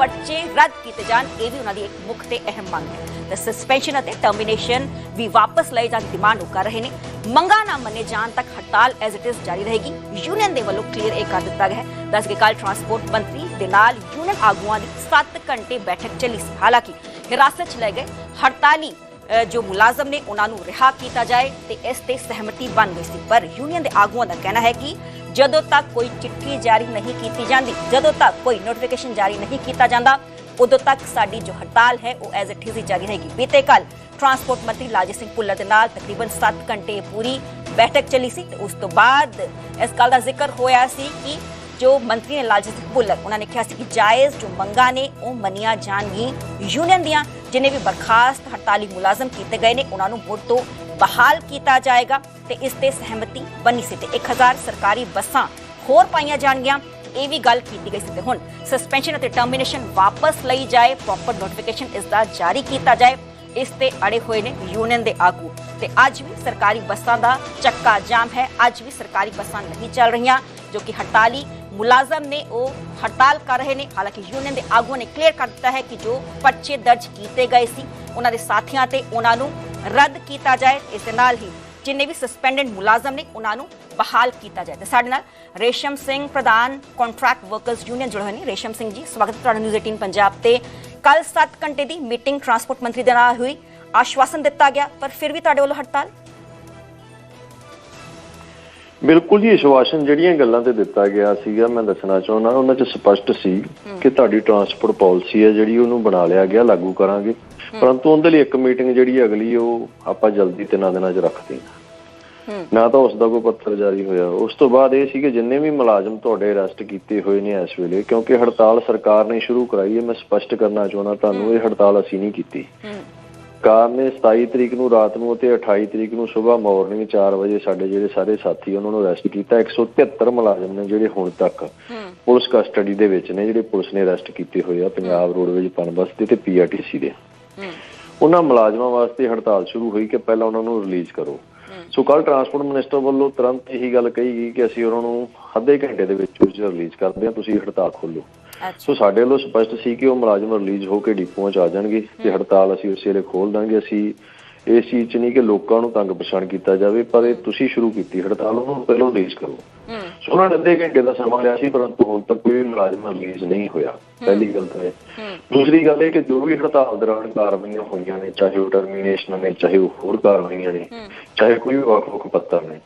ਪਰਚੇ ਰੱਦ ਕੀਤੇ ਜਾਣ ਇਹ ਵੀ ਉਹਨਾਂ ਦੀ ਇੱਕ ਮੁੱਖ ਤੇ ਅਹਿਮ ਮੰਗ ਹੈ। ਤੇ ਸਸਪੈਂਸ਼ਨ ਅਤੇ ਟਰਮੀਨੇਸ਼ਨ ਵੀ ਵਾਪਸ ਲਏ ਜਾਣ ਦੀ ਮੰਗ ਕਰ ਰਹੇ ਨੇ। ਮੰਗਾਂ ਨਾ ਮੰਨੇ ਜਾਣ ਤੱਕ ਹੜਤਾਲ ਐਜ਼ ਇਟ ਇਜ਼ ਜਾਰੀ ਰਹੇਗੀ। ਯੂਨੀਅਨ ਦੇ ਵੱਲੋਂ ਕਲੀਅਰ ਇਹ ਕਰ ਦਿੱਤਾ ਗਿਆ ਹੈ। ਦੱਸ ਕੇ ਕੱਲ ਟਰਾਂਸਪੋਰਟ ਮੰਤਰੀ ਦੇ ਨਾਲ ਯੂਨੀਅਨ ਆਗੂਆਂ ਦੀ 7 ਘੰਟੇ ਬੈਠਕ ਚੱਲੀ ਸੀ। ਹਾਲਾਂਕਿ ਹਿਰਾਸਤ 'ਚ ਲੈ ਗਏ ਹੜਤਾਲੀ ਜੋ ਮੁਲਾਜ਼ਮ ਨੇ, ਉਹਨਾਂ ਨੂੰ ਰਿਹਾ ਕੀਤਾ ਜਾਏ ਤੇ ਇਸ ਤੇ ਸਹਿਮਤੀ ਬਣ ਗਈ ਸੀ। ਪਰ ਯੂਨੀਅਨ ਦੇ ਆਗੂਆਂ ਦਾ ਕਹਿਣਾ ਹੈ ਕਿ ਜਦੋਂ ਤੱਕ ਕੋਈ ਚਿੱਠੀ ਜਾਰੀ ਨਹੀਂ ਕੀਤੀ ਜਾਂਦੀ, ਜਦੋਂ ਤੱਕ ਕੋਈ ਨੋਟੀਫਿਕੇਸ਼ਨ ਜਾਰੀ ਨਹੀਂ ਕੀਤਾ ਜਾਂਦਾ, ਉਦੋਂ ਤੱਕ ਸਾਡੀ ਜੋ ਹੜਤਾਲ ਹੈ, ਉਹ ਐਜ਼ ਇਟ ਇਜ਼ ਹੀ ਜਾਰੀ ਰਹੇਗੀ। ਬੀਤੇ ਕੱਲ ਟਰਾਂਸਪੋਰਟ ਮੰਤਰੀ ਲਾਜੇ ਸਿੰਘ ਭੁੱਲਰ ਦੇ ਨਾਲ ਤਕਰੀਬਨ 7 ਘੰਟੇ ਪੂਰੀ ਬੈਠਕ ਚੱਲੀ ਸੀ ਤੇ ਉਸ ਤੋਂ ਬਾਅਦ ਇਸ ਗੱਲ ਦਾ ਜ਼ਿਕਰ ਹੋਇਆ ਸੀ ਕਿ ਜੋ ਮੰਤਰੀ ਨੇ ਲਾਲਜੀਤ ਸਿੰਘ ਭੁੱਲਰ, ਉਹਨਾਂ ਨੇ ਕਿਹਾ ਸੀ ਕਿ ਜਾਇਜ਼ ਜੋ ਮੰਗਾਂ ਨੇ, ਉਹ ਮੰਨੀਆਂ ਜਾਣਗੀਆਂ। ਯੂਨੀਅਨ ਦੀਆਂ ਜਿਨੇ ਵੀ ਬਰਖਾਸਤ ਹੜਤਾਲੀ ਮੁਲਾਜ਼ਮ ਕੀਤੇ ਗਏ ਨੇ, ਉਹਨਾਂ ਨੂੰ ਮੁੜ ਤੋਂ ਬਹਾਲ ਕੀਤਾ ਜਾਏਗਾ। ਤੇ ਇਸ ਤੇ ਸਹਿਮਤੀ ਬਣੀ ਸੀ ਤੇ 1000 ਸਰਕਾਰੀ ਬੱਸਾਂ ਹੋਰ ਪਾਈਆਂ ਜਾਣਗੀਆਂ। ਇਹ ਵੀ ਗੱਲ ਕੀਤੀ ਗਈ ਸੀ ਤੇ ਹੁਣ ਸਸਪੈਂਸ਼ਨ ਅਤੇ ਟਰਮੀਨੇਸ਼ਨ ਵਾਪਸ ਲਈ ਜਾਏ ਪ੍ਰੋਪਰ ਨੋਟੀਫਿਕੇਸ਼ਨ ਇਸ ਦਾ ਜਾਰੀ ਕੀਤਾ ਜਾਏ। ਇਸ ਤੇ ਅੜੇ ਹੋਏ ਨੇ ਯੂਨੀਅਨ ਦੇ ਆਗੂ ਤੇ ਅੱਜ ਵੀ ਸਰਕਾਰੀ ਬੱਸਾਂ ਦਾ ਚੱਕਾ ਜਾਮ ਹੈ। ਅੱਜ ਵੀ ਸਰਕਾਰੀ ਬੱਸਾਂ ਨਹੀਂ ਚੱਲ ਰਹੀਆਂ, ਜੋ ਕਿ ਹੜਤਾਲੀ ਮੁਲਾਜ਼ਮ ਨੇ ਉਹ ਹੜਤਾਲ ਕਰ ਰਹੇ ਨੇ। ਹਾਲਾਂਕਿ ਯੂਨੀਅਨ ਦੇ ਆਗੂਆਂ ਨੇ ਕਲੀਅਰ ਕਰ ਦਿੱਤਾ ਹੈ ਕਿ ਜੋ ਪਰਚੇ ਦਰਜ ਕੀਤੇ ਗਏ ਸੀ, ਉਹਨਾਂ ਦੇ ਸਾਥੀਆਂ ਤੇ ਉਹਨਾਂ ਨੂੰ ਰੱਦ ਕੀਤਾ ਜਾਏ। ਇਸ ਦੇ ਨਾਲ ਹੀ ਜਿੰਨੇ ਵੀ ਸਸਪੈਂਡਡ ਮੁਲਾਜ਼ਮ ਨੇ ਉਹਨਾਂ ਨੂੰ ਬਹਾਲ ਕੀਤਾ ਜਾਏ। ਤੇ ਸਾਡੇ ਨਾਲ ਰੇਸ਼ਮ ਸਿੰਘ ਪ੍ਰਧਾਨ ਕੰਟਰੈਕਟ ਵਰਕਰਸ ਯੂਨੀਅਨ ਜੁੜੇ ਹੋਏ ਨੇ। ਰੇਸ਼ਮ ਸਿੰਘ ਜੀ ਸਵਾਗਤ ਤੁਹਾਡਾ ਨਿਊਜ਼ 18 ਪੰਜਾਬ ਤੇ। ਕੱਲ 7 ਘੰਟੇ ਦੀ ਮੀਟਿੰਗ ਟਰਾਂਸਪੋਰਟ ਮੰਤਰੀ ਦੇ ਨਾਲ ਹੋਈ। ਆਸ਼ਵਾਸਨ ਦਿੱਤਾ ਗਿਆ ਪਰ ਫਿਰ ਵੀ ਤੁਹਾਡੇ ਵੱਲੋਂ ਹੜਤਾਲ? ਬਿਲਕੁਲ ਜੀ ਆਸ਼ਵਾਸਨ ਜਿਹੜੀਆਂ ਗੱਲਾਂ ਤੇ ਦਿੱਤਾ ਗਿਆ ਸੀਗਾ ਮੈਂ ਦੱਸਣਾ ਚਾਹੁੰਦਾ ਉਹਨਾਂ 'ਚ ਸਪਸ਼ਟ ਸੀ ਕਿ ਤੁਹਾਡੀ ਟਰਾਂਸਪੋਰਟ ਪਾਲਿਸੀ ਹੈ ਜਿਹੜੀ ਉਹਨੂੰ ਬਣਾ ਲਿਆ ਗਿਆ ਲਾਗੂ ਕਰਾਂਗੇ। ਪਰੰਤੂ ਉਹਦੇ ਲਈ ਇੱਕ ਮੀਟਿੰਗ ਜਿਹੜੀ ਅਗਲੀ ਉਹ ਆਪਾਂ ਜਲਦੀ ਤਿੰਨਾਂ ਦਿਨਾਂ 'ਚ ਰੱਖਦੇ ਹਾਂ। ਨਾ ਤਾਂ ਉਸ ਦਾ ਕੋਈ ਪੱਤਰ ਜਾਰੀ ਹੋਇਆ। ਉਸ ਤੋਂ ਬਾਅਦ ਇਹ ਸੀ ਕਿ ਜਿੰਨੇ ਵੀ ਮੁਲਾਜ਼ਮ ਤੁਹਾਡੇ ਅਰੈਸਟ ਕੀਤੇ ਹੋਏ ਨੇ ਇਸ ਵੇਲੇ ਕਿਉਂਕਿ ਹੜਤਾਲ ਸਰਕਾਰ ਨੇ ਸ਼ੁਰੂ ਕਰਾਈ ਹੈ ਮੈਂ ਸਪਸ਼ਟ ਕਰਨਾ ਚਾਹੁੰਦਾ ਤੁਹਾਨੂੰ ਇਹ ਹੜਤਾਲ ਅਸੀਂ ਨਹੀਂ ਕੀਤੀ। ਕਾਰ ਨੇ 27 ਤਰੀਕ ਨੂੰ ਰਾਤ ਨੂੰ ਅਤੇ 28 ਤਰੀਕ ਨੂੰ ਸਵੇਰ ਮਾਰਨਿੰਗ 4 ਵਜੇ ਸਾਡੇ ਜਿਹੜੇ ਸਾਰੇ ਸਾਥੀ ਉਹਨਾਂ ਨੂੰ ਅਰੈਸਟ ਕੀਤਾ। 173 ਮੁਲਾਜ਼ਮ ਨੇ ਜਿਹੜੇ ਹੁਣ ਤੱਕ ਪੁਲਿਸ ਕਸਟਡੀ ਦੇ ਵਿੱਚ ਨੇ ਜਿਹੜੇ ਪੁਲਿਸ ਨੇ ਅਰੈਸਟ ਕੀਤੇ ਹੋਏ ਆ ਪੰਜਾਬ ਰੋਡਵੇਜ ਪਨਬਸ ਦੇ ਤੇ ਪੀਆਰਟੀਸੀ ਦੇ। ਉਹਨਾਂ ਮੁਲਾਜ਼ਮਾਂ ਵਾਸਤੇ ਹੜਤਾਲ ਸ਼ੁਰੂ ਹੋਈ ਕਿ ਪਹਿਲਾਂ ਉਹਨਾਂ ਨੂੰ ਰਿਲੀਜ਼ ਕਰੋ। ਸੋ ਕੱਲ ਟਰਾਂਸਪੋਰਟ ਮਿਨਿਸਟਰ ਵੱਲੋਂ ਤੁਰੰਤ ਇਹੀ ਗੱਲ ਕਹੀ ਗਈ ਕਿ ਅਸੀਂ ਉਹਨਾਂ ਨੂੰ ਅੱਧੇ ਘੰਟੇ ਦੇ ਵਿੱਚ ਵਿੱਚ ਰਿਲੀਜ਼ ਕਰਦੇ ਹਾਂ ਤੁਸੀਂ ਹੜਤਾਲ ਖੋਲੋ ਸੋ ਸਾਡੇ ਵੱਲੋਂ ਸਪਸ਼ਟ ਸੀ ਕਿ ਉਹ ਮੁਲਾਜ਼ਮ ਰਿਲੀਜ਼ ਹੋ ਕੇ ਡਿਪੂਆਂ 'ਚ ਆ ਜਾਣਗੇ ਤੇ ਹੜਤਾਲ ਅਸੀਂ ਉਸੇ ਵੇਲੇ ਖੋਲ ਦਾਂਗੇ। ਅਸੀਂ ਇਸ ਚੀਜ਼ 'ਚ ਨਹੀਂ ਕਿ ਲੋਕਾਂ ਨੂੰ ਤੰਗ ਪਰੇਸ਼ਾਨ ਕੀਤਾ ਜਾਵੇ ਪਰ ਇਹ ਤੁਸੀਂ ਸ਼ੁਰੂ ਕੀਤੀ ਹੜਤਾਲ ਉਹਨੂੰ ਪਹਿਲਾਂ ਰਿਲੀਜ਼ ਕਰੋ। ਉਹਨਾਂ ਨੇ ਅੱਧੇ ਘੰਟੇ ਦਾ ਸਮਾਂ ਲਿਆ ਸੀ ਪਰੰਤੂ ਹੁਣ ਤੱਕ ਕੋਈ ਮੁਲਾਜ਼ਮ ਰਿਲੀਜ਼ ਨਹੀਂ ਹੋਇਆ। ਪਹਿਲੀ ਗੱਲ ਤਾਂ ਇਹ। ਦੂਸਰੀ ਗੱਲ ਇਹ ਕਿ ਜੋ ਵੀ ਹੜਤਾਲ ਦੌਰਾਨ ਕਾਰਵਾਈਆਂ ਹੋਈਆਂ ਨੇ ਚਾਹੇ ਉਹ ਟਰਮੀਨੇਸ਼ਨ ਨੇ ਚਾਹੇ ਉਹ ਹੋਰ ਕਾਰਵਾਈਆਂ ਨੇ ਚਾਹੇ ਕੋਈ ਵੱਖ-ਵੱਖ ਪੱਤਰ ਨੇ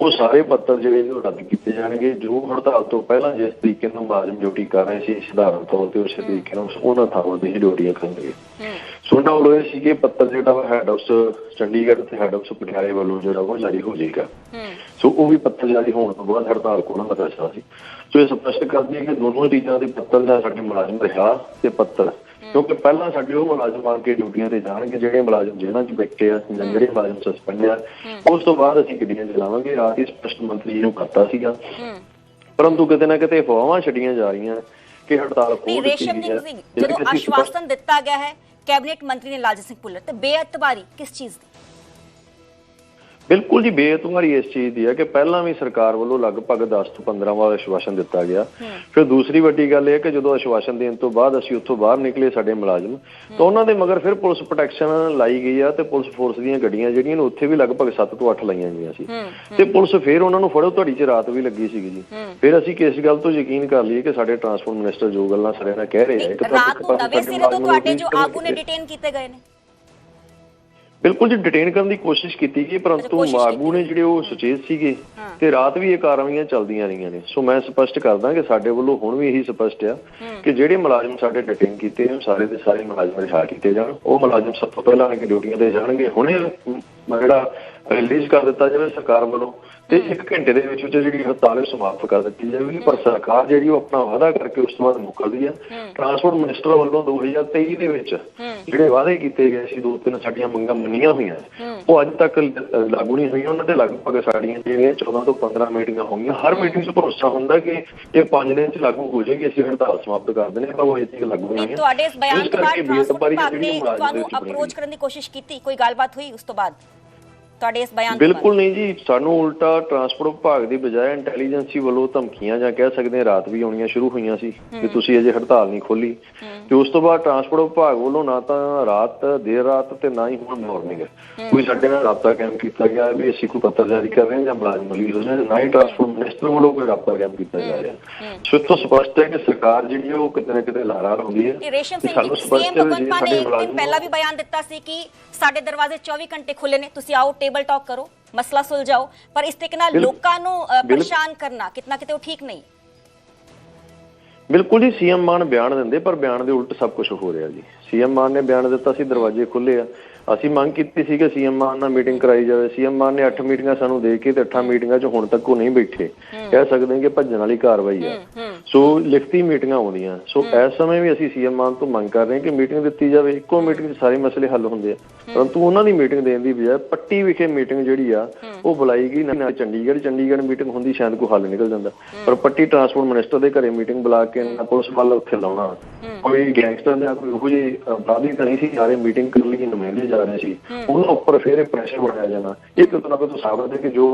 ਉਹ ਸਾਰੇ ਪੱਤਰ ਜਿਹੜੇ ਨੇ ਉਹ ਰੱਦ ਕੀਤੇ ਜਾਣਗੇ। ਜੋ ਹੜਤਾਲ ਤੋਂ ਪਹਿਲਾਂ ਜਿਸ ਤਰੀਕੇ ਨਾਲ ਮੁਲਾਜ਼ਮ ਡਿਊਟੀ ਕਰ ਰਹੇ ਸੀ ਸਧਾਰਨ ਤੌਰ ਤੇ ਉਸੇ ਤਰੀਕੇ ਨਾਲ ਉਹਨਾਂ ਥਾਵਾਂ ਤੇ ਹੀ ਡਿਊਟੀਆਂ ਕਰਨਗੇ ਹੂੰ ਸੁਣਨਾ ਉਹ ਇਹ ਸੀ ਕਿ ਪੱਤਰ ਜਿਹੜਾ ਵਾ ਹੈਡ ਆਫਿਸ ਚੰਡੀਗੜ੍ਹ ਤੇ ਹੈਡ ਆਫਿਸ ਪਟਿਆਲੇ ਵੱਲੋਂ ਜਿਹੜਾ ਉਹ ਜਾਰੀ ਹੋ ਜਾਏਗਾ। ਸੋ ਉਹ ਵੀ ਪੱਤਰ ਜਾਰੀ ਹੋਣ ਤੋਂ ਬਾਅਦ ਹੜਤਾਲ ਕੋਲਾਂ ਦਾ ਫੈਸਲਾ ਸੀ। ਸੋ ਇਹ ਸਪਸ਼ਟ ਕਰਦੀ ਹੈ ਕਿ ਦੋਨੋਂ ਚੀਜ਼ਾਂ ਦੇ ਪੱਤਰ ਦਾ ਸਾਡੇ ਮੁਲਾਜ਼ਮ ਰਿਹਾ ਤੇ ਪੱਤਰ। ਕਿਉਂਕਿ ਪਹਿਲਾਂ ਸਾਡੇ ਉਹ ਮੁਲਾਜ਼ਮ ਆ ਕੇ ਡਿਊਟੀਆਂ ਤੇ ਜਾਣਗੇ ਜਿਹੜੇ ਮੁਲਾਜ਼ਮ ਜੇਲ੍ਹਾਂ 'ਚ ਬੈਠੇ ਆ ਜਾਂ ਜਿਹੜੇ ਮੁਲਾਜ਼ਮ ਸਸਪੈਂਡ ਆ ਉਸ ਤੋਂ ਬਾਅਦ ਅਸੀਂ ਗੱਡੀਆਂ ਚਲਾਵਾਂਗੇ ਰਾਤ ਹੀ ਸਪਸ਼ਟ ਮੰਤਰੀ ਜੀ ਨੂੰ ਕਰਤਾ ਸੀਗਾ। ਪਰੰਤੂ ਕਿਤੇ ਨਾ ਕਿਤੇ ਅਫਵਾਹਾਂ ਛੱਡੀਆਂ ਜਾ ਰਹੀਆਂ ਕਿ ਹੜਤਾਲ ਨਹੀਂ ਖੋਲ ਦਿੱਤੀ ਰੇਸ਼ਮ ਸਿੰਘ ਜਦੋਂ ਕਿ ਆਸ਼ਵਾਸਨ ਦਿੱਤਾ ਗਿਆ ਹੈ ਕੈਬਨਿਟ ਮੰਤਰੀ ਨੇ ਲਾਲਜੀਤ ਸਿੰਘ ਭੁੱਲਰ ਤੇ ਬੇਅਤਬਾਰੀ ਕਿਸ ਚੀਜ਼ ਦੀ? ਬਿਲਕੁਲ ਜੀ ਬੇਤੁਮਾਰੀ ਇਸ ਚੀਜ਼ ਦੀ ਹੈ ਕਿ ਪਹਿਲਾਂ ਵੀ ਸਰਕਾਰ ਵੱਲੋਂ ਲਗਭਗ 10 ਤੋਂ 15 ਵਾਰ ਆਸ਼ਵਾਸਨ ਦਿੱਤਾ ਗਿਆ। ਫਿਰ ਦੂਸਰੀ ਵੱਡੀ ਗੱਲ ਇਹ ਹੈ ਕਿ ਜਦੋਂ ਆਸ਼ਵਾਸਨ ਦੇਣ ਤੋਂ ਬਾਅਦ ਅਸੀਂ ਉੱਥੋਂ ਬਾਹਰ ਨਿਕਲੇ ਸਾਡੇ ਮੁਲਾਜ਼ਮ ਤਾਂ ਉਹਨਾਂ ਦੇ ਮਗਰ ਫਿਰ ਪੁਲਿਸ ਪ੍ਰੋਟੈਕਸ਼ਨ ਲਾਈ ਗਈ ਆ ਤੇ ਪੁਲਿਸ ਫੋਰਸ ਦੀਆਂ ਗੱਡੀਆਂ ਜਿਹੜੀਆਂ ਨੇ ਉੱਥੇ ਵੀ ਲਗਭਗ 7 ਤੋਂ 8 ਲਾਈਆਂ ਗਈਆਂ ਸੀ। ਤੇ ਪੁਲਿਸ ਫਿਰ ਉਹਨਾਂ ਨੂੰ ਫੜੋ ਤੁਹਾਡੀ ਚ ਰਾਤ ਵੀ ਲੱਗੀ ਸੀਗੀ ਜੀ। ਫਿਰ ਅਸੀਂ ਕਿਸ ਗੱਲ ਤੋਂ ਯਕੀਨ ਕਰ ਲਈਏ ਕਿ ਸਾਡੇ ਟਰਾਂਸਪੋਰਟ ਮਿਨਿਸਟਰ ਜੋ ਗੱਲਾਂ ਸਾਰੇ ਨਾਲ ਕਹਿ ਰਹੇ ਆ ਇੱਕ ਤਾਂ ਰਾਤ ਨੂੰ ਸਿਰੇ ਤੁਹਾਡੇ ਜੋ ਆਗੂ ਨੇ ਡਿਟੇਨ ਕੀਤੇ ਗਏ ਨੇ। ਬਿਲਕੁਲ ਜੀ ਡਿਟੇਨ ਕਰਨ ਦੀ ਕੋਸ਼ਿਸ਼ ਕੀਤੀ ਗਈ ਪਰੰਤੂ ਆਗੂ ਨੇ ਜਿਹੜੇ ਉਹ ਸੁਚੇਤ ਸੀਗੇ। ਤੇ ਰਾਤ ਵੀ ਇਹ ਕਾਰਵਾਈਆਂ ਚੱਲਦੀਆਂ ਰਹੀਆਂ ਨੇ। ਸੋ ਮੈਂ ਸਪਸ਼ਟ ਕਰਦਾ ਕਿ ਸਾਡੇ ਵੱਲੋਂ ਹੁਣ ਵੀ ਇਹੀ ਸਪਸ਼ਟ ਆ ਕਿ ਜਿਹੜੇ ਮੁਲਾਜ਼ਮ ਸਾਡੇ ਡਿਟੇਨ ਕੀਤੇ ਉਹ ਸਾਰੇ ਦੇ ਸਾਰੇ ਮੁਲਾਜ਼ਮ ਰਿਹਾ ਕੀਤੇ ਜਾਣ। ਉਹ ਮੁਲਾਜ਼ਮ ਸਭ ਤੋਂ ਪਹਿਲਾਂ ਆ ਕੇ ਡਿਊਟੀਆਂ ਤੇ ਜਾਣਗੇ। ਹੁਣੇ ਜਿਹੜਾ ਰਿਲੀਜ਼ ਕਰ ਦਿੱਤਾ ਜਾਵੇ ਸਰਕਾਰ ਵੱਲੋਂ ਤੇ ਇੱਕ ਘੰਟੇ ਦੇ ਵਿੱਚ ਵਿੱਚ ਜਿਹੜੀ ਹੜਤਾਲ ਹੈ ਸਮਾਪਤ ਕਰ ਦਿੱਤੀ ਜਾਵੇਗੀ। ਪਰ ਸਰਕਾਰ ਜਿਹੜੀ ਉਹ ਆਪਣਾ ਵਾਅਦਾ ਕਰਕੇ ਉਸ ਤੋਂ ਬਾਅਦ ਮੁੱਕਰਦੀ ਆ ਟਰਾਂਸਪੋਰਟ ਮਿਨਿਸਟਰ ਵੱਲੋਂ 2023 ਦੇ ਵਿੱਚ ਜਿਹੜੇ ਵਾਅਦੇ ਕੀਤੇ ਗਏ ਸੀ ਦੋ ਤਿੰਨ ਸਾਡੀਆਂ ਮੰਗਾਂ ਮੰਨੀਆਂ ਹੋਈਆਂ। ਉਹ ਅੱਜ ਤੱਕ ਲਾਗੂ ਨਹੀਂ ਹੋਈਆਂ। ਉਹਨਾਂ ਦੇ ਲਗਭਗ ਸਾਡੀਆਂ ਜਿਹੜੀਆਂ 14 ਤੋਂ 15 ਮੀਟਿੰਗਾਂ ਹੋਈਆਂ ਹਰ ਮੀਟਿੰਗ 'ਚ ਭਰੋਸਾ ਹੁੰਦਾ ਕਿ ਇਹ 5 ਦਿਨ 'ਚ ਲਾਗੂ ਹੋ ਜਾਏਗੀ। ਅਸੀਂ ਹੜਤਾਲ ਸਮਾਪਤ ਕਰ ਦਿੰਦੇ ਹਾਂ ਪਰ ਉਹ ਇੱਥੇ ਲਾਗੂ ਨਹੀਂ ਹੋਈਆਂ। ਤੁਹਾਡੇ ਇਸ ਬਿਆਨ ਤੋਂ ਬਾਅਦ ਟਰਾਂਸਪੋਰਟ ਵਿਭਾਗ ਨੇ ਤੁਹਾਨੂੰ ਅਪਰੋਚ ਕਰਨ ਦੀ ਕੋਸ਼ਿਸ਼ ਕੀਤੀ। ਕੋਈ ਗੱਲਬਾਤ ਹੋਈ ਉਸ ਤੋਂ ਬਾਅਦ? ਤੁਹਾਡੇ ਇਸ ਬਿਆਨ ਬਿਲਕੁਲ ਨਹੀਂ ਜੀ। ਸਾਨੂੰ ਉਲਟਾ ਟਰਾਂਸਪੋਰਟ ਵਿਭਾਗ ਦੀ ਬਜਾਏ ਇੰਟੈਲੀਜੈਂਸੀ ਵੱਲੋਂ ਧਮਕੀਆਂ ਜਾਂ ਕਹਿ ਸਕਦੇ ਰਾਤ ਵੀ ਆਉਣੀਆਂ ਸ਼ੁਰੂ ਹੋਈਆਂ ਸੀ ਕਿ ਤੁਸੀਂ ਅਜੇ ਹੜਤਾਲ ਨਹੀਂ ਖੋਲੀ ਤੇ ਉਸ ਤੋਂ ਬਾਅਦ ਟਰਾਂਸਪੋਰਟ ਵਿਭਾਗ ਵੱਲੋਂ ਨਾ ਤਾਂ ਰਾਤ ਦੇਰ ਰਾਤ ਤੇ ਨਾ ਹੀ ਹੁਣ ਮਾਰਨਿੰਗ ਕੋਈ ਸਾਡੇ ਨਾਲ ਰਾਬਤਾ ਕਾਇਮ ਕੀਤਾ ਗਿਆ ਵੀ ਅਸੀਂ ਕੋਈ ਪੱਤਰ ਜਾਰੀ ਕਰ ਰਹੇ ਹਾਂ ਜਾਂ ਮੁਲਾਜ਼ਮ ਰਿਲੀਜ਼ ਹੋ ਰਹੇ ਨੇ ਹੀ ਟਰਾਂਸਪੋਰਟ ਮਿਨਿਸਟਰ ਵੱਲੋਂ ਕੋਈ ਰਾਬਤਾ ਕਾਇਮ ਕੀਤਾ ਜਾ ਰਿਹਾ। ਸੋ ਇਹ ਤੋਂ ਸਪਸ਼ਟ ਹੈ ਕਿ ਸਰਕਾਰ ਜਿਹੜੀ ਉਹ ਕਿਤੇ ਨਾ ਕਿਤੇ ਲਾਰਾਰ ਹੁੰਦੀ ਹੈ। ਰੇਸ਼ਮ ਸਿੰਘ ਜੀ ਸੀਐਮ ਭਗਵੰਤ ਮਾਨ ਨੇ ਇੱਕ ਦਿਨ ਪਹਿਲਾਂ ਵੀ ਬਿਆਨ ਦਿੱਤਾ ਸੀ ਕਿ ਸਾਡੇ ਦਰਵਾਜ਼ੇ 24 ਘੰਟੇ ਖੁੱਲੇ ਨੇ ਤੁਸੀਂ ਆਓ ਟੇਬਲ ਟਾਕ ਕਰੋ ਮਸਲਾ ਸੁਲਝਾਓ ਪਰ ਇਸ ਤਰੀਕੇ ਨਾਲ ਲੋਕਾਂ ਨੂੰ ਪਰੇਸ਼ਾਨ ਕਰਨਾ ਕਿਤਨਾ ਕਿਤੇ ਉਹ ਠੀਕ ਨਹੀਂ। ਬਿਲਕੁਲ ਜੀ ਸੀਐਮ ਮਾਨ ਬਿਆਨ ਦਿੰਦੇ ਪਰ ਬਿਆਨ ਦੇ ਉਲਟ ਸਭ ਕੁਝ ਹੋ ਰਿਹਾ ਜੀ। ਸੀਐਮ ਮਾਨ ਨੇ ਬਿਆਨ ਦਿੱਤਾ ਸੀ ਦਰਵਾਜ਼ੇ ਖੁੱਲੇ ਆ। ਅਸੀਂ ਮੰਗ ਕੀਤੀ ਸੀ ਕਿ ਸੀਐਮ ਮਾਨ ਨਾਲ ਮੀਟਿੰਗ ਕਰਾਈ ਜਾਵੇ। ਸੀਐਮ ਮਾਨ ਨੇ 8 ਮੀਟਿੰਗਾਂ ਸਾਨੂੰ ਦੇ ਕੇ ਤੇ 8 ਮੀਟਿੰਗਾਂ 'ਚ ਹੁਣ ਤੱਕ ਉਹ ਨਹੀਂ ਬੈਠੇ। ਕਹਿ ਸਕਦੇ ਹਾਂ ਕਿ ਭੱਜਣ ਵਾਲੀ ਕਾਰਵਾਈ ਆ। ਸੋ ਲਿਖਤੀ ਮੀਟਿੰਗਾਂ ਆਉਂਦੀਆਂ ਸੋ ਇਸ ਸਮੇਂ ਵੀ ਅਸੀਂ ਸੀਐਮ ਮਾਨ ਤੋਂ ਮੰਗ ਕਰ ਰਹੇ ਹਾਂ ਕਿ ਮੀਟਿੰਗ ਦਿੱਤੀ ਜਾਵੇ। ਇੱਕੋ ਮੀਟਿੰਗ 'ਚ ਸਾਰੇ ਮਸਲੇ ਹੱਲ ਹੁੰਦੇ ਆ। ਪਰੰਤੂ ਉਹਨਾਂ ਦੀ ਮੀਟਿੰਗ ਦੇਣ ਦੀ ਬਜਾਏ ਪੱਟੀ ਵਿਖੇ ਮੀਟਿੰਗ ਜਿਹੜੀ ਆ ਉਹ ਬੁਲਾਈ ਗਈ ਨਾ ਚੰਡੀਗੜ੍ਹ। ਚੰਡੀਗੜ੍ਹ ਮੀਟਿੰਗ ਹੁੰਦੀ ਸ਼ਾਇਦ ਕੋਈ ਹੱਲ ਨਿਕਲ ਜਾਂਦਾ। ਪਰ ਪੱਟੀ ਟਰਾਂਸਪੋਰਟ ਮਿਨਿਸਟਰ ਦੇ ਘਰੇ ਮੀਟਿੰਗ ਬੁਲਾ ਕੇ ਨਾ ਪੁਲਿਸ ਵੱਲ ਉੱਥੇ ਲਾਉਣਾ। ਕੋਈ ਗੈਂਗਸਟਰ ਜਾਂ ਕੋਈ ਉਹੋ ਜਿਹੀ ਅਪਰਾਧੀ ਤਾਂ ਨਹੀਂ ਸੀ ਰਹੇ ਮੀਟਿੰਗ ਕਰਨ ਲਈ ਨੁਮਾਇੰਦੇ ਜਾ ਰਹੇ ਸੀ। ਉਹਨਾਂ ਉੱਪਰ ਫਿਰ ਪ੍ਰੈਸ਼ਰ ਬਣਾਇਆ ਜਾਣਾ। ਇਹ ਕਿਤੇ ਨਾ ਕਿਤੇ ਸਾਬਤ ਹੈ ਕਿ ਜੋ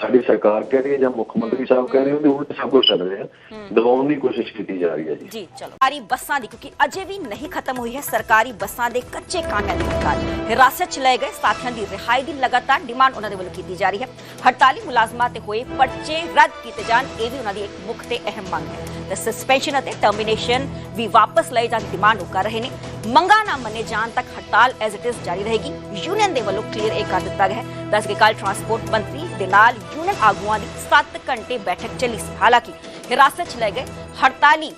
ਸਾਡੀ ਸਰਕਾਰ ਕਹਿ ਰਹੀ ਹੈ ਜਾਂ ਮੁੱਖ ਮੰਤਰੀ ਸਾਹਿਬ ਕਹਿ ਰਹੇ ਉਹਦੇ ਉਲਟ ਸਭ ਕੁਝ ਚੱਲ ਰਿਹਾ। ਦਬਾਉਣ ਦੀ ਕੋਸ਼ਿਸ਼ ਕੀਤੀ ਜਾ ਰਹੀ ਹੈ ਜੀ। ਜੀ ਚਲੋ। ਸਰਕਾਰੀ ਬੱਸਾਂ ਦੀ ਕਿਉਂਕਿ ਅਜੇ ਵੀ ਨਹੀਂ ਖਤਮ ਹੋਈ ਹੈ ਸਰਕਾਰੀ ਬੱਸਾਂ ਦੇ ਕੱਚੇ ਕਾਮਿਆਂ ਦੀ ਹੜਤਾਲ ਹਿਰਾਸਤ 'ਚ ਲਏ ਗਏ ਸਾਥੀਆਂ ਦੀ ਰਿਹਾਈ ਦੀ ਲਗਾਤਾਰ ਡਿਮਾਂਡ ਉਹਨਾਂ ਦੇ ਵੱਲੋਂ ਕੀਤੀ ਜਾ ਰਹੀ ਹੈ। ਹੜਤਾਲੀ ਮੁਲਾਜ਼ਮਾਂ ਤੇ ਹੋਏ ਪਰਚੇ ਰੱਦ ਕੀਤੇ ਜਾਣ ਇਹ ਵੀ ਉਹਨਾਂ ਦੀ ਇੱਕ ਮੁੱਖ ਤੇ ਅਹਿਮ ਮੰਗ ਹੈ। ਤੇ ਸਸਪੈਂਸ਼ਨ ਅਤੇ ਟਰਮੀਨੇਸ਼ਨ ਵੀ ਵਾਪਸ ਲਏ ਜਾਣ ਦੀ ਡਿਮਾਂਡ ਉਹ ਕਰ ਰਹੇ ਨੇ। ਮੰਗਾਂ ਨਾ ਮੰਨੇ ਜਾਣ ਤੱਕ ਹੜਤਾਲ ਐਜ਼ ਇਟ ਇਜ਼ ਜਾਰੀ ਰਹੇਗੀ। ਯੂਨੀਅਨ ਦੇ ਵੱਲੋਂ ਕਲੀਅਰ ਇਹ ਕਰ ਦਿੱਤਾ ਗਿਆ ਹੈ। ਦੱਸ ਕੇ ਕੱਲ ਟਰਾਂਸਪੋਰਟ ਮੰਤਰੀ ਦੇ ਨਾਲ ਯੂਨੀਅਨ ਆਗੂਆਂ ਦੀ 7 ਘੰਟੇ ਬੈਠਕ ਚੱਲੀ ਸੀ। ਹਾਲਾਂਕਿ ਹਿਰਾਸਤ 'ਚ ਲਏ ਗਏ ਹੜਤਾਲੀ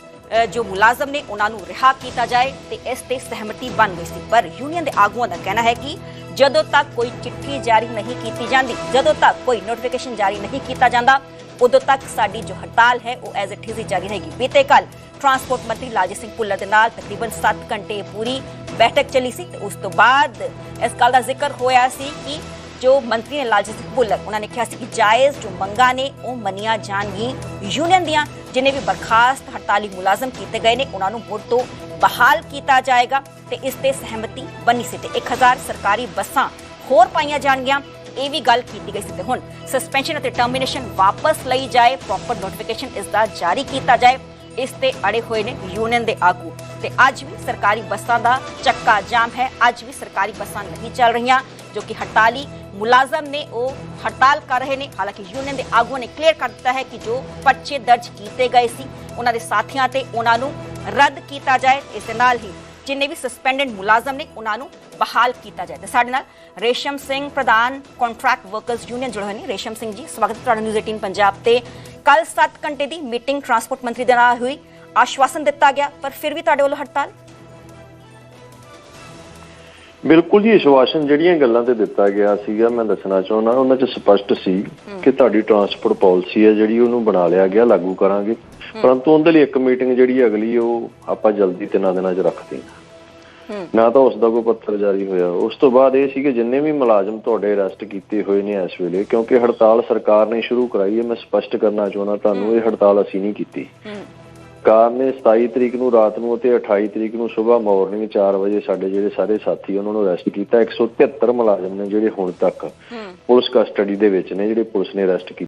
ਜੋ ਮੁਲਾਜ਼ਮ ਨੇ ਉਹਨਾਂ ਨੂੰ ਰਿਹਾ ਕੀਤਾ ਜਾਏ ਤੇ ਇਸ ਤੇ ਸਹਿਮਤੀ ਬਣ ਗਈ ਸੀ। ਪਰ ਯੂਨੀਅਨ ਦੇ ਆਗੂਆਂ ਦਾ ਕਹਿਣਾ ਹੈ ਕਿ ਜਦੋਂ ਤੱਕ ਕੋਈ ਚਿੱਠੀ ਜਾਰੀ ਨਹੀਂ ਕੀਤੀ ਜਾਂਦੀ, ਜਦੋਂ ਤੱਕ ਕੋਈ ਨੋਟੀਫਿਕੇਸ਼ਨ ਜਾਰੀ ਨਹੀਂ ਕੀਤਾ ਜਾਂਦਾ, ਉਦੋਂ ਤੱਕ ਸਾਡੀ ਜੋ ਹੜਤਾਲ ਹੈ, ਉਹ ਐਜ਼ ਇਟ ਇਜ਼ ਹੀ ਜਾਰੀ ਰਹੇਗੀ। ਬੀਤੇ ਕੱਲ ਟਰਾਂਸਪੋਰਟ ਮੰਤਰੀ ਲਾਜੇ ਸਿੰਘ ਭੁੱਲਰ ਦੇ ਨਾਲ ਤਕਰੀਬਨ 7 ਘੰਟੇ ਪੂਰੀ ਬੈਠਕ ਚੱਲੀ ਸੀ ਤੇ ਉਸ ਤੋਂ ਬਾਅਦ ਇਸ ਗੱਲ ਦਾ ਜ਼ਿਕਰ ਹੋਇਆ ਸੀ ਕਿ ਜੋ ਮੰਤਰੀ ਨੇ ਲਾਲਜੀਤ ਸਿੰਘ ਭੁੱਲਰ ਉਹਨਾਂ ਨੇ ਕਿਹਾ ਸੀ ਕਿ ਜਾਇਜ਼ ਜੋ ਮੰਗਾਂ ਨੇ ਉਹ ਮੰਨੀਆਂ ਜਾਣਗੀਆਂ ਯੂਨੀਅਨ ਦੀਆਂ ਜਿਨੇ ਵੀ ਬਰਖਾਸਤ ਹੜਤਾਲੀ ਮੁਲਾਜ਼ਮ ਕੀਤੇ ਗਏ ਨੇ ਉਹਨਾਂ ਨੂੰ ਮੁੜ ਤੋਂ ਬਹਾਲ ਕੀਤਾ ਜਾਏਗਾ ਤੇ ਇਸ ਤੇ ਸਹਿਮਤੀ ਬਣੀ ਸੀ ਤੇ 1000 ਸਰਕਾਰੀ ਬੱਸਾਂ ਹੋਰ ਪਾਈਆਂ ਜਾਣਗੀਆਂ ਇਹ ਵੀ ਗੱਲ ਕੀਤੀ ਗਈ ਸੀ ਤੇ ਹੁਣ ਸਸਪੈਂਸ਼ਨ ਅਤੇ ਟਰਮੀਨੇਸ਼ਨ ਵਾਪਸ ਲਈ ਜਾਏ ਪ੍ਰੋਪਰ ਨੋਟੀਫਿਕੇਸ਼ਨ ਇਸ ਦਾ ਜਾਰੀ ਕੀਤਾ ਜਾਏ ਇਸ ਤੇ ਅੜੇ ਹੋਏ ਨੇ ਯੂਨੀਅਨ ਦੇ ਆਗੂ ਤੇ ਅੱਜ ਵੀ ਸਰਕਾਰੀ ਬੱਸਾਂ ਦਾ ਚੱਕਾ ਜਾਮ ਹੈ ਅੱਜ ਵੀ ਸਰਕਾਰੀ ਬੱਸਾਂ ਨਹੀਂ ਚੱਲ ਰਹੀਆਂ ਜੋ ਕਿ ਹੜਤਾਲੀ ਮੁਲਾਜ਼ਮ ਨੇ ਉਹ ਹੜਤਾਲ ਕਰ ਰਹੇ ਨੇ ਹਾਲਾਂਕਿ ਯੂਨੀਅਨ ਦੇ ਆਗੂਆਂ ਨੇ ਕਲੀਅਰ ਕਰ ਦਿੱਤਾ ਹੈ ਕਿ ਜੋ ਪਰਚੇ ਦਰਜ ਕੀਤੇ ਗਏ ਸੀ ਉਹਨਾਂ ਦੇ ਸਾਥੀਆਂ ਤੇ ਉਹਨਾਂ ਨੂੰ ਰੱਦ ਕੀਤਾ ਜਾਏ ਇਸ ਦੇ ਨਾਲ ਹੀ ਜਿੰਨੇ ਵੀ ਸਸਪੈਂਡਡ ਮੁਲਾਜ਼ਮ ਨੇ ਉਹਨਾਂ ਨੂੰ ਬਹਾਲ ਕੀਤਾ ਜਾਏ ਤੇ ਸਾਡੇ ਨਾਲ ਰੇਸ਼ਮ ਸਿੰਘ ਪ੍ਰਧਾਨ ਕੰਟਰੈਕਟ ਵਰਕਰਸ ਯੂਨੀਅਨ ਜੁੜੇ ਹੋਏ ਨੇ ਰੇਸ਼ਮ ਸਿੰਘ ਜੀ ਸਵਾਗਤ ਤੁਹਾਡਾ ਨਿਊਜ਼ 18 ਪੰਜਾਬ ਤੇ ਕੱਲ 7 ਘੰਟੇ ਦੀ ਮੀਟਿੰਗ ਟਰਾਂਸਪੋਰਟ ਮੰਤਰੀ ਦੇ ਨਾਲ ਹੋਈ ਆਸ਼ਵਾਸਨ ਦਿੱਤਾ ਗਿਆ ਪਰ ਫਿਰ ਵੀ ਤੁਹਾਡੇ ਵੱਲੋਂ ਹੜਤਾਲ ਬਿਲਕੁਲ ਜੀ ਵਿਸ਼ਵਾਸਨ ਜਿਹੜੀਆਂ ਗੱਲਾਂ ਤੇ ਦਿੱਤਾ ਗਿਆ ਸੀਗਾ ਮੈਂ ਦੱਸਣਾ ਚਾਹੁੰਦਾ ਉਹਨਾਂ 'ਚ ਸਪਸ਼ਟ ਸੀ ਕਿ ਤੁਹਾਡੀ ਟਰਾਂਸਪੋਰਟ ਪਾਲਿਸੀ ਹੈ ਜਿਹੜੀ ਉਹਨੂੰ ਬਣਾ ਲਿਆ ਗਿਆ ਲਾਗੂ ਕਰਾਂਗੇ। ਪਰੰਤੂ ਉਹਦੇ ਲਈ ਇੱਕ ਮੀਟਿੰਗ ਜਿਹੜੀ ਅਗਲੀ ਉਹ ਆਪਾਂ ਜਲਦੀ ਤਿੰਨਾਂ ਦਿਨਾਂ 'ਚ ਰੱਖਦੇ ਹਾਂ। ਨਾ ਤਾਂ ਉਸ ਦਾ ਕੋਈ ਪੱਤਰ ਜਾਰੀ ਹੋਇਆ। ਉਸ ਤੋਂ ਬਾਅਦ ਇਹ ਸੀ ਕਿ ਜਿੰਨੇ ਵੀ ਮੁਲਾਜ਼ਮ ਤੁਹਾਡੇ ਅਰੈਸਟ ਕੀਤੇ ਹੋਏ ਨੇ ਇਸ ਵੇਲੇ ਕਿਉਂਕਿ ਹੜਤਾਲ ਸਰਕਾਰ ਨੇ ਸ਼ੁਰੂ ਕਰਾਈ ਹੈ ਮੈਂ ਸਪਸ਼ਟ ਕਰਨਾ ਚਾਹੁੰਦਾ ਤੁਹਾਨੂੰ ਇਹ ਹੜਤਾਲ ਅਸੀਂ ਨਹੀਂ ਕੀਤੀ। ਕਾਰ ਨੇ 27 ਤਰੀਕ ਨੂੰ ਰਾਤ ਨੂੰ ਅਤੇ 28 ਤਰੀਕ ਨੂੰ ਸਵੇਰ ਮਾਰਨਿੰਗ 4 ਵਜੇ ਸਾਡੇ ਜਿਹੜੇ ਸਾਰੇ ਸਾਥੀ ਉਹਨਾਂ ਨੂੰ ਅਰੈਸਟ ਕੀਤਾ। 173 ਮੁਲਾਜ਼ਮ ਨੇ ਜਿਹੜੇ ਹੁਣ ਤੱਕ ਪੁਲਿਸ ਕਸਟਡੀ ਦੇ ਵਿੱਚ ਨੇ ਜਿਹੜੇ ਪੁਲਿਸ ਨੇ ਅਰੈਸਟ ਕੀਤੇ।